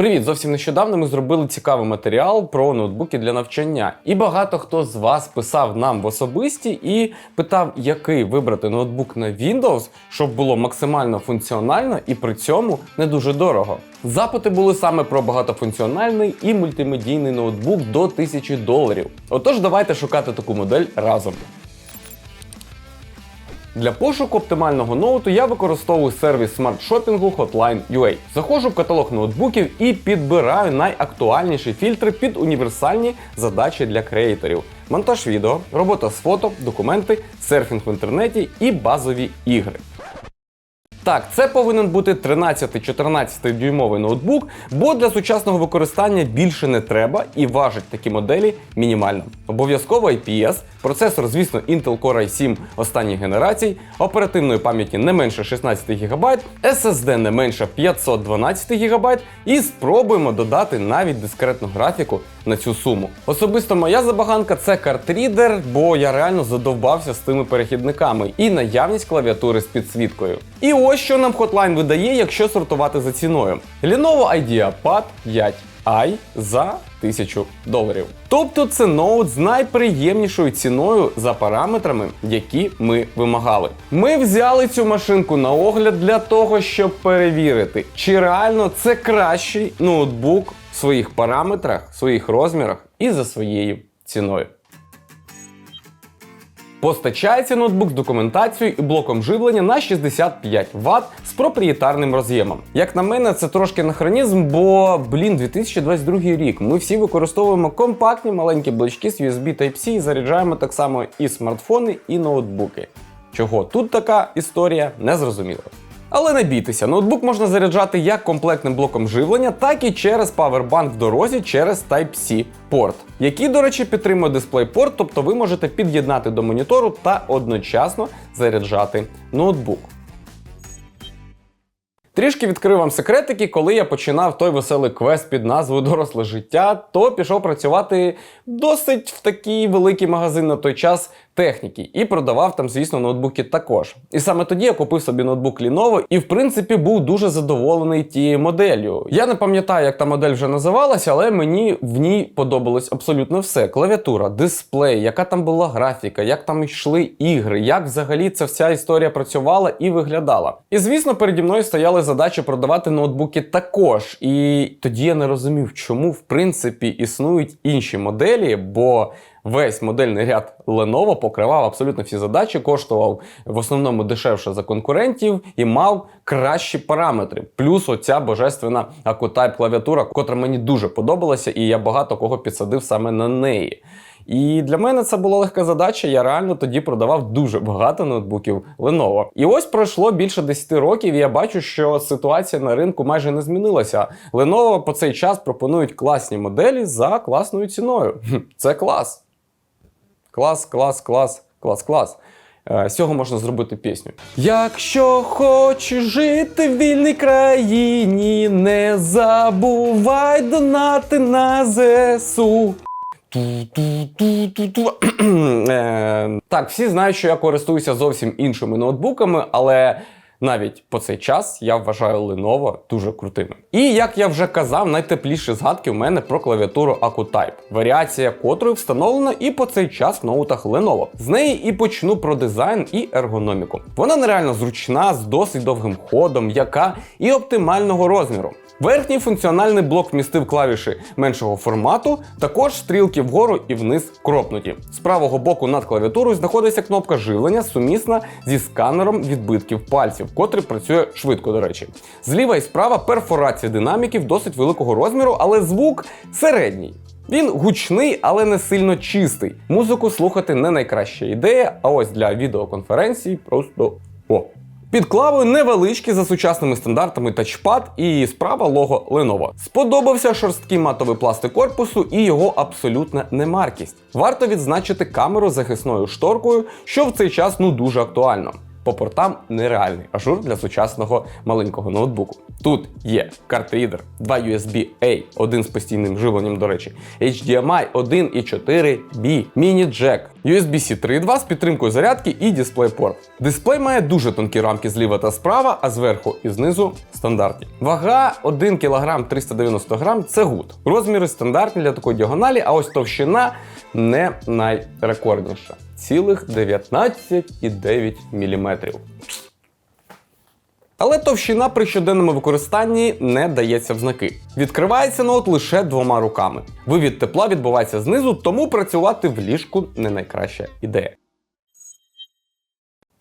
Привіт! Зовсім нещодавно ми зробили цікавий матеріал про ноутбуки для навчання. І багато хто з вас писав нам в особисті і питав, який вибрати ноутбук на Windows, щоб було максимально функціонально і при цьому не дуже дорого. Запити були саме про багатофункціональний і мультимедійний ноутбук до 1000 доларів. Отож, давайте шукати таку модель разом. Для пошуку оптимального ноуту я використовую сервіс смарт-шопінгу Hotline.ua. Заходжу в каталог ноутбуків і підбираю найактуальніші фільтри під універсальні задачі для креаторів: монтаж відео, робота з фото, документи, серфінг в інтернеті і базові ігри. Так, це повинен бути 13-14 дюймовий ноутбук, бо для сучасного використання більше не треба і важать такі моделі мінімально. Обов'язково IPS, процесор, звісно, Intel Core i7 останніх генерацій, оперативної пам'яті не менше 16 ГБ, SSD не менше 512 ГБ, і спробуємо додати навіть дискретну графіку на цю суму. Особисто моя забаганка це картрідер, бо я реально задовбався з тими перехідниками і наявність клавіатури з підсвіткою. І ось що нам Hotline видає, якщо сортувати за ціною. Lenovo IdeaPad 5i за 1000 доларів. Тобто це ноут з найприємнішою ціною за параметрами, які ми вимагали. Ми взяли цю машинку на огляд для того, щоб перевірити, чи реально це кращий ноутбук в своїх параметрах, в своїх розмірах і за своєю ціною. Постачається ноутбук з документацією і блоком живлення на 65 Вт з проприєтарним роз'ємом. Як на мене, це трошки анахронізм, бо, блін, 2022 рік. Ми всі використовуємо компактні маленькі блочки з USB Type-C і заряджаємо так само і смартфони, і ноутбуки. Чого тут така історія не зрозуміла. Але не бійтеся, ноутбук можна заряджати як комплектним блоком живлення, так і через павербанк в дорозі через Type-C порт, який, до речі, підтримує DisplayPort, тобто ви можете під'єднати до монітору та одночасно заряджати ноутбук. Трішки відкрив вам секретики, коли я починав той веселий квест під назвою Доросле життя, то пішов працювати досить в такий великий магазин на той час техніки і продавав там, звісно, ноутбуки також. І саме тоді я купив собі ноутбук Lenovo і, в принципі, був дуже задоволений тією моделлю. Я не пам'ятаю, як та модель вже називалася, але мені в ній подобалось абсолютно все: клавіатура, дисплей, яка там була графіка, як там йшли ігри, як взагалі ця вся історія працювала і виглядала. І звісно, переді мною стояли задачі продавати ноутбуки також. І тоді я не розумів, чому в принципі існують інші моделі, бо весь модельний ряд Lenovo покривав абсолютно всі задачі, коштував в основному дешевше за конкурентів і мав кращі параметри. Плюс оця божественна AcuType клавіатура, котра мені дуже подобалася, і я багато кого підсадив саме на неї. І для мене це була легка задача. Я реально тоді продавав дуже багато ноутбуків Lenovo. І ось пройшло більше 10 років, і я бачу, що ситуація на ринку майже не змінилася. Lenovo по цей час пропонують класні моделі за класною ціною. Це клас. Клас, клас, клас, клас, клас. Е, З цього можна зробити пісню. Якщо хочеш жити в вільній країні, не забувай донати на ЗСУ. Ту-ту-ту-ту-ту. Е, Так, всі знають, що я користуюся зовсім іншими ноутбуками, але навіть по цей час я вважаю Lenovo дуже крутими. І як я вже казав, найтепліші згадки в мене про клавіатуру AcuType, варіація котрої встановлена і по цей час в ноутах Lenovo. З неї і почну про дизайн і ергономіку. Вона нереально зручна, з досить довгим ходом, яка і оптимального розміру. Верхній функціональний блок вмістив клавіші меншого формату, також стрілки вгору і вниз кропнуті. З правого боку над клавіатурою знаходиться кнопка живлення, сумісна зі сканером відбитків пальців, котрий працює швидко, до речі. Зліва і справа перфорація динаміків досить великого розміру, але звук середній. Він гучний, але не сильно чистий. Музику слухати не найкраща ідея, а ось для відеоконференцій просто о. Під клавою невеличкий за сучасними стандартами тачпад і справа лого Lenovo. Сподобався шорсткий матовий пластик корпусу і його абсолютна немаркість. Варто відзначити камеру з захисною шторкою, що в цей час ну дуже актуально. по портам нереальний ажур для сучасного маленького ноутбуку. Тут є картрідер, два USB-A, один з постійним живленням, до речі, HDMI 1.4B, міні-джек, USB-C 3.2 з підтримкою зарядки і DisplayPort. Дисплей має дуже тонкі рамки зліва та справа, а зверху і знизу стандартні. Вага 1 кг 390 г це гуд. Розміри стандартні для такої діагоналі, а ось товщина не найрекордніша. Цілих 19,9 мм. Але товщина при щоденному використанні не дається в знаки. Відкривається ноут лише двома руками. Вивід тепла відбувається знизу, тому працювати в ліжку не найкраща ідея.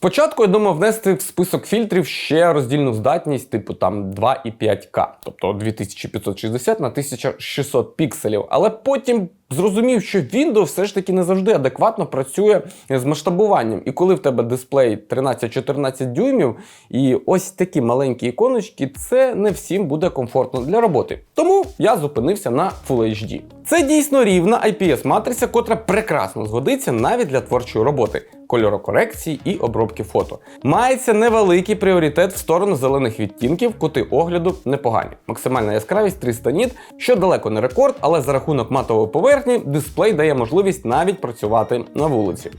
Спочатку я думав внести в список фільтрів ще роздільну здатність, типу там 2 і 5К, тобто 2560 на 1600 пікселів. Але потім зрозумів, що Windows все ж таки не завжди адекватно працює з масштабуванням. І коли в тебе дисплей 13-14 дюймів і ось такі маленькі іконочки, це не всім буде комфортно для роботи. Тому я зупинився на Full HD. Це дійсно рівна IPS-матриця, котра прекрасно згодиться навіть для творчої роботи, кольорокорекції і обробки фото. Мається невеликий пріоритет в сторону зелених відтінків, кути огляду непогані. Максимальна яскравість 300 ніт, що далеко не рекорд, але за рахунок матової поверхні дисплей дає можливість навіть працювати на вулиці.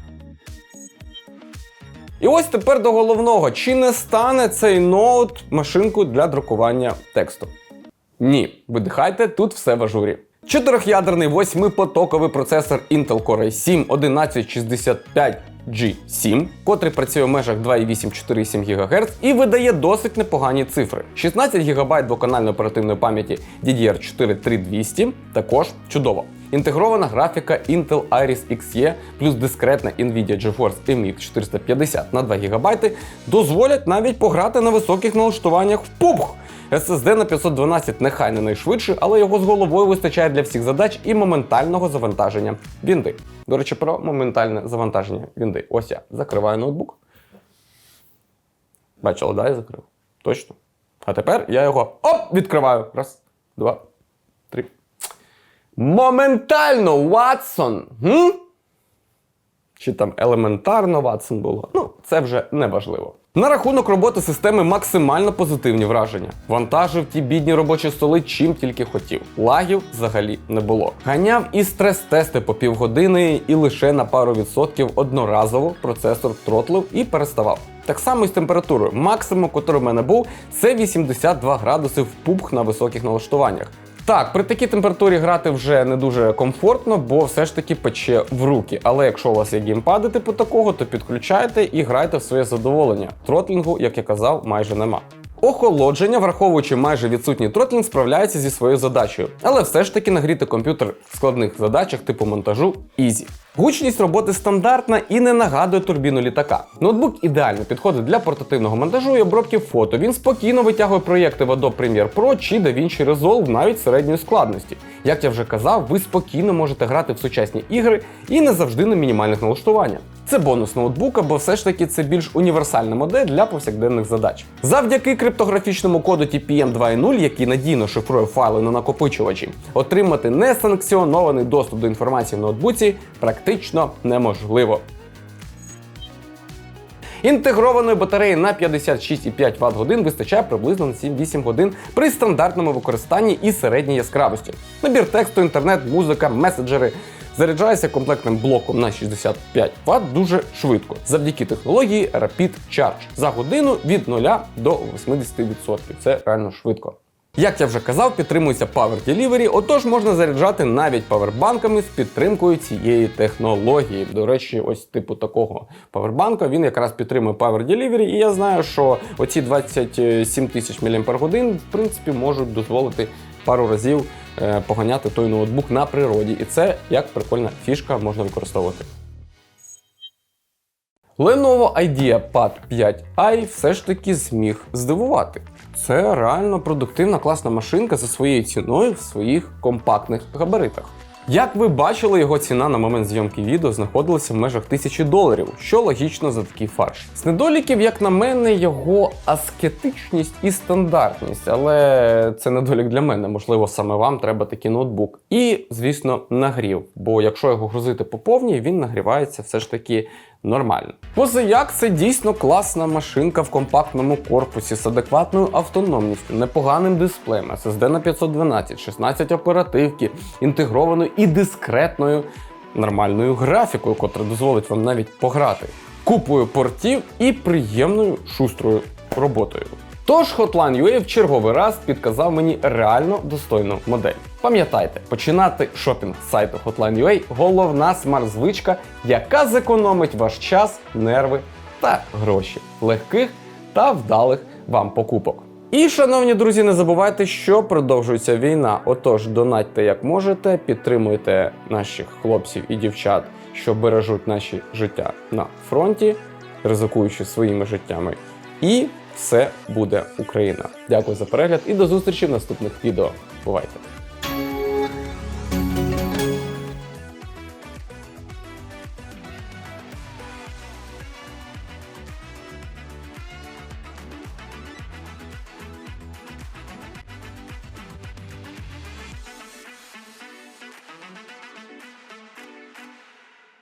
І ось тепер до головного: чи не стане цей ноут машинку для друкування тексту? Ні, видихайте, тут все в ажурі. Чотирьохядерний восьмипотоковий процесор Intel Core i7 1165G7, котрий працює в межах 2,8-4,7 ГГц і видає досить непогані цифри. 16 ГБ двоканальної оперативної пам'яті DDR4 3200 також чудово. Інтегрована графіка Intel Iris Xe плюс дискретна Nvidia GeForce MX 450 на 2 ГБ дозволять навіть пограти на високих налаштуваннях в PUBG. SSD на 512 нехай не найшвидший, але його з головою вистачає для всіх задач і моментального завантаження Вінди. До речі, про моментальне завантаження Вінди. Ось я закриваю ноутбук. Бачили, да, я закрив? Точно. А тепер я його оп! Відкриваю. Раз, два. Моментально, Ватсон! Гм? Чи там елементарно Ватсон було? Ну, це вже не важливо. На рахунок роботи системи максимально позитивні враження. Вантажив ті бідні робочі столи чим тільки хотів. Лагів взагалі не було. Ганяв і стрес-тести по півгодини, і лише на пару відсотків одноразово процесор тротлив і переставав. Так само і з температурою. Максимум, який в мене був, це 82 градуси в пубг на високих налаштуваннях. Так, при такій температурі грати вже не дуже комфортно, бо все ж таки пече в руки. Але якщо у вас є геймпади типу такого, то підключайте і грайте в своє задоволення. Тротлінгу, як я казав, майже нема. Охолодження, враховуючи майже відсутній тротлінг, справляється зі своєю задачею, але все ж таки нагріти комп'ютер в складних задачах типу монтажу ізі. Гучність роботи стандартна і не нагадує турбіну літака. Ноутбук ідеально підходить для портативного монтажу і обробки фото. Він спокійно витягує проєкти в Adobe Premiere Pro чи DaVinci Resolve навіть середньої складності. Як я вже казав, ви спокійно можете грати в сучасні ігри і не завжди на мінімальних налаштуваннях. Це бонус ноутбука, бо все ж таки це більш універсальна модель для повсякденних задач. Завдяки криптографічному коду TPM 2.0, який надійно шифрує файли на накопичувачі, отримати несанкціонований доступ до інформації в ноутбуці неможливо. Інтегрованої батареї на 56,5 Вт годин вистачає приблизно на 7-8 годин при стандартному використанні і середній яскравості. Набір тексту, інтернет, музика, меседжери заряджається комплектним блоком на 65 Вт дуже швидко завдяки технології Rapid Charge за годину від 0 до 80%. Це реально швидко. Як я вже казав, підтримується Power Delivery, отож можна заряджати навіть павербанками з підтримкою цієї технології. До речі, ось типу такого павербанка він якраз підтримує Power Delivery, і я знаю, що оці 27 тисяч мАч в принципі можуть дозволити пару разів е, поганяти той ноутбук на природі. І це як прикольна фішка можна використовувати. Lenovo IdeaPad 5i все ж таки зміг здивувати. Це реально продуктивна класна машинка за своєю ціною в своїх компактних габаритах. Як ви бачили, його ціна на момент зйомки відео знаходилася в межах тисячі доларів, що логічно за такий фарш. З недоліків, як на мене, його аскетичність і стандартність, але це недолік для мене. Можливо, саме вам треба такий ноутбук. І, звісно, нагрів. Бо якщо його грузити по повній, він нагрівається все ж таки нормально. Позаяк це дійсно класна машинка в компактному корпусі з адекватною автономністю, непоганим дисплеєм, SSD на 512, 16 оперативки, інтегрованою і дискретною нормальною графікою, котра дозволить вам навіть пограти, купою портів і приємною шустрою роботою. Тож Hotline UA в черговий раз підказав мені реально достойну модель. Пам'ятайте, починати шопінг з сайту Hotline UA – головна смарт-звичка, яка зекономить ваш час, нерви та гроші легких та вдалих вам покупок. І, шановні друзі, не забувайте, що продовжується війна. Отож, донатьте як можете, підтримуйте наших хлопців і дівчат, що бережуть наші життя на фронті, ризикуючи своїми життями. І все буде Україна. Дякую за перегляд і до зустрічі в наступних відео. Бувайте!